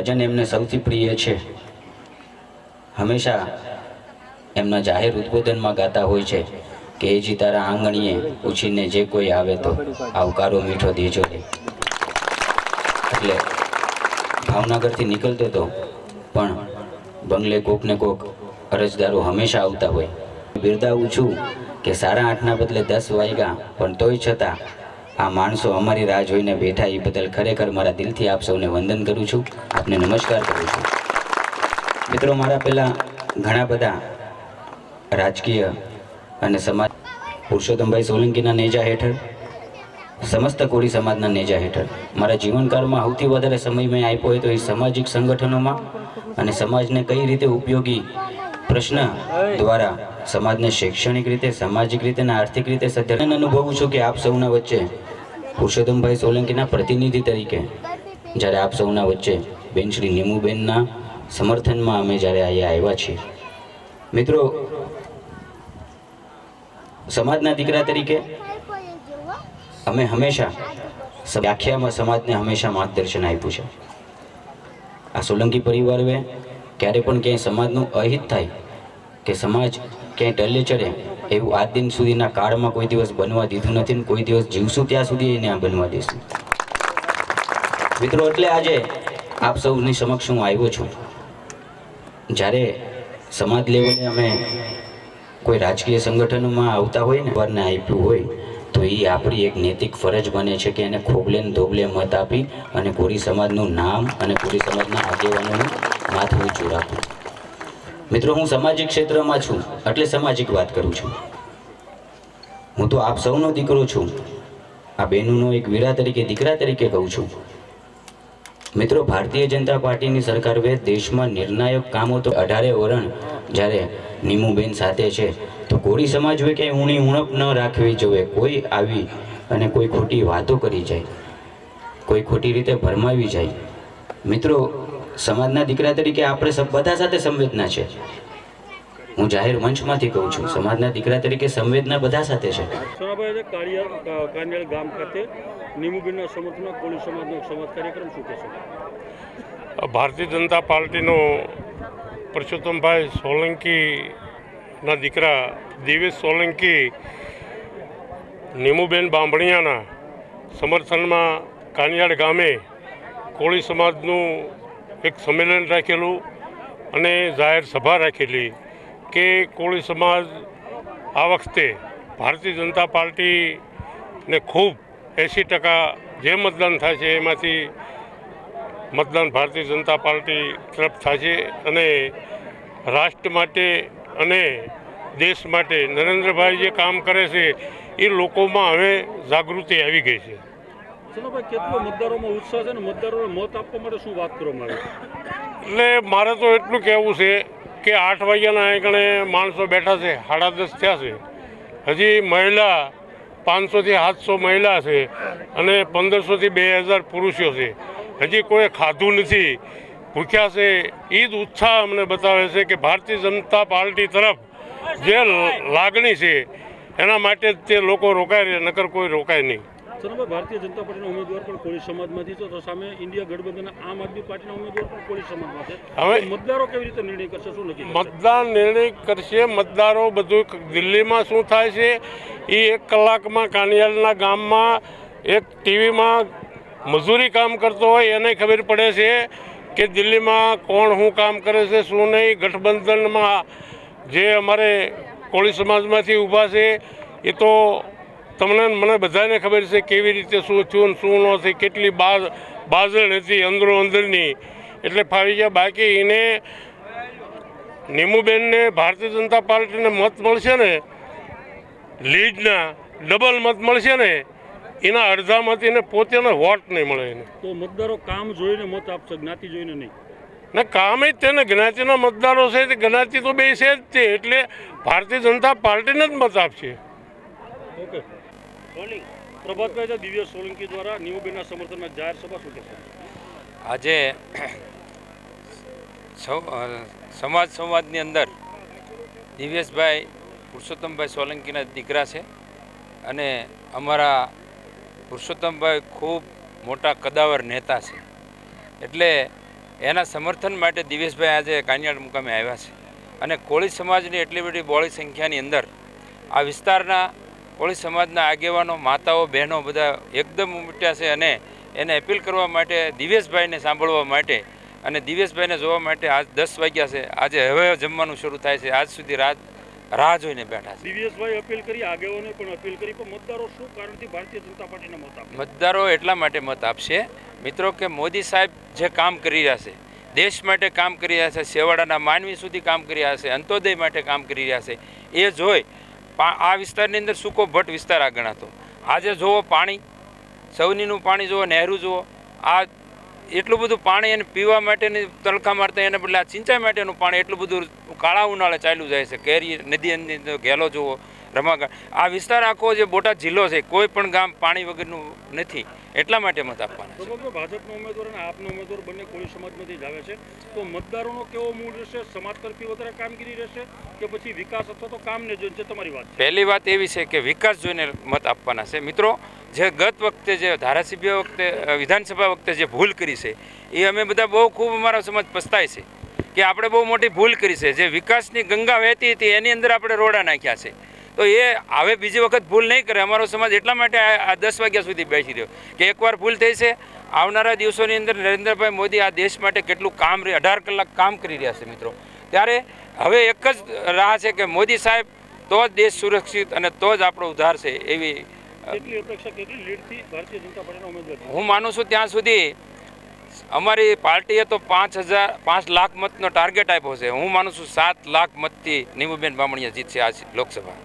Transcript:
ભજન એમને સૌથી પ્રિય છે. હંમેશા એમના જાહેર ઉદ્બોધનમાં ગાતા હોય છે કે એ જી તારા આંગણીએ ઉછીને જે કોઈ આવે તો આવકારો મીઠો દેજો. એટલે ભાવનગરથી નીકળતો તો પણ બંગલે કોક ને કોક અરજદારો હંમેશા આવતા હોય. બિરદાવું છું કે સાડા આઠના બદલે દસ વાગ્યા પણ તોય છતાં આ માણસો અમારી રાહ જોઈને બેઠા એ બદલ ખરેખર મારા દિલથી આપ સૌને વંદન કરું છું. આપને નમસ્કાર કરું છું. મિત્રો, મારા પહેલાં ઘણા બધા રાજકીય અને સમાજ પુરુષોત્તમભાઈ સોલંકીના નેજા હેઠળ, સમસ્ત કોળી સમાજના નેજા હેઠળ. મારા જીવનકાળમાં સૌથી વધારે સમય મેં આપ્યો હોય તો એ સામાજિક સંગઠનોમાં અને સમાજને કઈ રીતે ઉપયોગી પ્રશ્ન દ્વારા સમાજને શૈક્ષણિક રીતે, સામાજિક રીતે અને આર્થિક રીતે સદ્ધર અનુભવું છું કે આપ સૌના વચ્ચે પુરુષોત્તમભાઈ સોલંકીના પ્રતિનિધિ તરીકે જ્યારે આપ સૌના વચ્ચે બેન શ્રી નીમુબેનના સમર્થનમાં અમે જ્યારે અહીંયા આવ્યા છીએ. મિત્રો, સમાજના દીકરા તરીકે અમે હંમેશા વ્યાખ્યામાં સમાજને હંમેશા માર્ગદર્શન આપ્યું છે. આ સોલંકી પરિવારે ક્યારે પણ ક્યાંય સમાજનું અહિત થાય કે સમાજ ક્યાંય ટલ્લે ચડે, એવું આજ દિન સુધીના કાળમાં કોઈ દિવસ બનવા દીધું નથી ને કોઈ દિવસ જીવશું ત્યાં સુધી એને આ બનવા દઈશું મિત્રો, એટલે આજે આપ સૌની સમક્ષ હું આવ્યો છું. જ્યારે સમાજ લેવલે અમે કોઈ રાજકીય સંગઠનોમાં આવતા હોય ને વરને આપ્યું હોય, તો એ આપણી એક નૈતિક ફરજ બને છે કે એને ખોબલે ને ધોબલે મત આપી અને પૂરી સમાજનું નામ અને પૂરી સમાજના આગેવાનોનું માથું રાખવું મિત્રો, હું સામાજિક ક્ષેત્રમાં છું, એટલે સામાજિક વાત કરું છું. હું તો આપ સૌનો દીકરો છું. આ બહેનોનો એક વીરા તરીકે, દીકરા તરીકે કહું છું. મિત્રો, ભારતીય જનતા પાર્ટીની સરકાર દેશમાં નિર્ણાયક કામો તો અઢારે વરણ જ્યારે નીમુબેન સાથે છે, તો કોળી સમાજ હોય કે ઊણી ઉણપ ન રાખવી જોઈએ. કોઈ આવી અને કોઈ ખોટી વાતો કરી જાય. કોઈ ખોટી રીતે ભરમાવી જાય. મિત્રો સમાજના દીકરા તરીકે આપણે બધા સાથે સંવેદના છે. હું જાહેર મંચમાંથી કહું છું સમાજના દીકરા તરીકે સંવેદના બધા સાથે છે. સોનાભાઈ ગામ ખાતે નિમુબેનના સમર્થનમાં કોળી સમાજનો સમાજ કાર્યક્રમ શું કહેશો? ભારતીય જનતા પાર્ટીનો પરસોત્તમભાઈ સોલંકીના દીકરા દિવેશ સોલંકી નીમુબેન બાંભણિયાના સમર્થનમાં કાનિયાડ ગામે કોળી સમાજનું એક સંમેલન રાખેલું અને જાહેર સભા રાખેલી કે કોળી સમાજ આ વખતે ભારતીય જનતા પાર્ટીને ખૂબ એંસી ટકા જે મતદાન થાય છે એમાંથી મતદાન ભારતીય જનતા પાર્ટી તરફ છે અને રાષ્ટ્ર માટે અને દેશ માટે નરેન્દ્રભાઈ જે કામ કરે છે એ લોકોમાં હવે જાગૃતિ આવી ગઈ છે. સોનાભાઈ કેટલો મતદારોમાં ઉત્સાહ છે ને મતદારોને મત આપવા માટે શું વાત કરવામાં આવે? એટલે મારે તો એટલું કહેવું છે કે આઠ વાગ્યાના આગળ માણસો બેઠા છે, સાડા દસ થયા છે. હજી મહિલા પાંચસોથી સાતસો મહિલા છે અને પંદરસોથી બે હજાર પુરુષો છે. હજી કોઈ ખાધું નથી. ભૂખ્યા છે. એ જ ઉત્સાહ અમને બતાવે છે કે ભારતીય જનતા પાર્ટી તરફ જે લાગણી છે, એના માટે તે લોકો રોકાય નકર કોઈ રોકાય નહીં. સોનાભાઈ ભારતીય જનતા પાર્ટીના ઉમેદવાર પણ કોળી સમાજમાંથી છે. તો સામે ઇન્ડિયા ગઠબંધનના આમ આદમી પાર્ટીના ઉમેદવાર પણ કોળી સમાજમાં છે. હવે- મતદારો કેવી રીતે નિર્ણય કરશે? શું નક્કી? મતદાન નિર્ણય કરશે. મતદારો બધું દિલ્હીમાં શું થાય છે? એ એક કલાકમાં કાનિયાલના ગામમાં એક ટીવીમાં મજૂરી કામ કરતો હોય એને ખબર પડે છે કે દિલ્હીમાં કોણ શું કામ કરે છે શું નહીં. ગઠબંધનમાં જે અમારે કોળી સમાજમાંથી ઊભા છે એ તો તમને મને બધાને ખબર છે કેવી રીતે શું થયું શું ન થયું કેટલી બાજ બાજણ હતી અંદરો અંદરની. એટલે ફાવી ગયા. બાકી એને નીમુબેનને ભારતીય જનતા પાર્ટીને મત મળશે ને લીડના ડબલ મત મળશે ને એના અડધા મત એને પોતેનો વોટ નહીં મળે એને. તો મતદારો કામ જોઈને મત આપશે જ્ઞાતિ જોઈને નહીં? ના કામ જ તેને જ્ઞાતિના મતદારો છે તે જ્ઞાતિ તો બે છે જ તે. એટલે ભારતીય જનતા પાર્ટીને જ મત આપશે. ઓકે. પ્રભાતભાઈ દિવ્ય સોલંકી દ્વારા નીમુબેનના સમર્થનમાં જાહેર સભા શું આજે સમાજ સંવાદની અંદર દિવ્યેશભાઈ પુરુષોત્તમભાઈ સોલંકીના દીકરા છે અને અમારા પુરુષોત્તમભાઈ ખૂબ મોટા કદાવર નેતા છે. એટલે એના સમર્થન માટે દિવેશભાઈ આજે કાનિયાડ મુકામે આવ્યા છે. અને કોળી સમાજની એટલી બધી બોળી સંખ્યાની અંદર આ વિસ્તારના કોળી સમાજના આગેવાનો માતાઓ બહેનો બધા એકદમ ઉમટ્યા છે અને એને અપીલ કરવા માટે દિવેશભાઈને સાંભળવા માટે અને દિવેશભાઈને જોવા માટે આજ દસ વાગ્યા છે. આજે હવે જમવાનું શરૂ થાય છે. આજ સુધી રાત રાહ જોઈને બેઠા છે. દિવ્યેશભાઈ અપીલ કરી આગેવાનોએ પણ અપીલ કરી પણ મતદારો શું કારણથી ભારતીય જનતા પાર્ટીને મત આપશે મતદારો એટલા માટે મત આપશે મિત્રો કે મોદી સાહેબ જે કામ કરી રહ્યા છે દેશ માટે કામ કરી રહ્યા છે સેવાડાના માનવી સુધી કામ કરી રહ્યા છે અંત્યોદય માટે કામ કરી રહ્યા છે એ જોઈ આ વિસ્તારની અંદર સૂકો ભટ્ટ વિસ્તાર આ ગણાતો. આજે જુઓ પાણી સૌનીનું પાણી જુઓ, નહેરું જુઓ, આ એટલું બધું પાણી એને પીવા માટેની તલખા મારતા એને બદલે આ સિંચાઈ માટેનું પાણી એટલું બધું કાળા ઉનાળે ચાલ્યું જાય છે. કેરી, નદી અંદર ઘેલો જુઓ રમાગા આ વિસ્તાર આખો જે બોટાદ જિલ્લો છે, કોઈ પણ ગામ પાણી વગરનું નથી. એટલા માટે મત આપવાના છે. ભાજપનો ઉમેદવાર અને આપનો ઉમેદવાર બંને કોળી સમાજમાંથી જ આવે છે. તો મતદારોનો કેવો મૂળ રહેશે? સમાજ તરફી વધારે કામગીરી રહેશે કે પછી વિકાસ અથવા તો કામને જોઈને? છે તમારી વાત પહેલી વાત એવી છે કે વિકાસ જોઈને મત આપવાના છે. મિત્રો જે ગત વખતે જે ધારાસભ્ય વખતે વિધાનસભા વખતે જે ભૂલ કરી છે એ અમે બધા બહુ ખૂબ અમારા સમાજ પસ્તાય છે કે આપણે બહુ મોટી ભૂલ કરી છે. જે વિકાસની ગંગા વહેતી હતી એની અંદર આપણે રોડા નાખ્યા છે. તો એ હવે બીજી વખત ભૂલ નહીં કરે. અમારો સમાજ એટલા માટે આ દસ વાગ્યા સુધી બેસી રહ્યો કે એકવાર ભૂલ થઈ છે આવનારા દિવસોની અંદર નરેન્દ્રભાઈ મોદી આ દેશ માટે કેટલું કામ અઢાર કલાક કામ કરી રહ્યા છે મિત્રો. ત્યારે હવે એક જ રાહ છે કે મોદી સાહેબ તો જ દેશ સુરક્ષિત અને તો જ આપણો ઉદ્ધાર છે એવી? હું માનું છું ત્યાં સુધી અમારી પાર્ટીએ તો પાંચ હજાર પાંચ લાખ મતનો ટાર્ગેટ આપ્યો છે. હું માનું છું સાત લાખ મતથી નીમુબેન બામણીયા જીતશે આ લોકસભા.